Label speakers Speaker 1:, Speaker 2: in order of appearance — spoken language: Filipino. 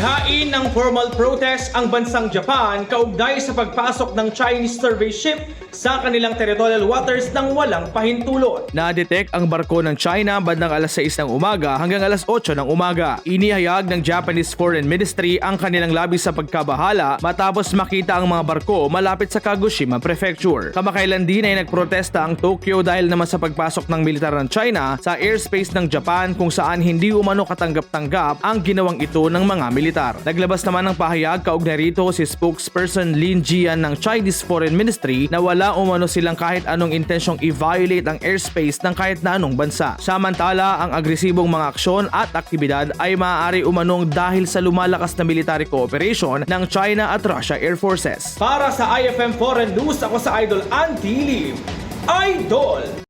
Speaker 1: Naghain ng formal protest ang bansang Japan kaugnay sa pagpasok ng Chinese survey ship sa kanilang territorial waters ng walang pahintulot.
Speaker 2: Na-detect ang barko ng China bandang alas 6 ng umaga hanggang alas 8 ng umaga. Inihayag ng Japanese Foreign Ministry ang kanilang labis sa pagkabahala matapos makita ang mga barko malapit sa Kagoshima Prefecture. Kamakailan din ay nagprotesta ang Tokyo dahil naman sa pagpasok ng militar ng China sa airspace ng Japan kung saan hindi umano katanggap-tanggap ang ginawang ito ng mga militar. Naglabas naman ng pahayag kaugnay rito si spokesperson Lin Jian ng Chinese Foreign Ministry na wala umano silang kahit anong intensyong i-violate ang airspace ng kahit na anong bansa. Samantala, ang agresibong mga aksyon at aktibidad ay maaari umanong dahil sa lumalakas na military cooperation ng China at Russia Air Forces.
Speaker 1: Para sa IFM Foreign News, ako sa Idol Antilib. Idol!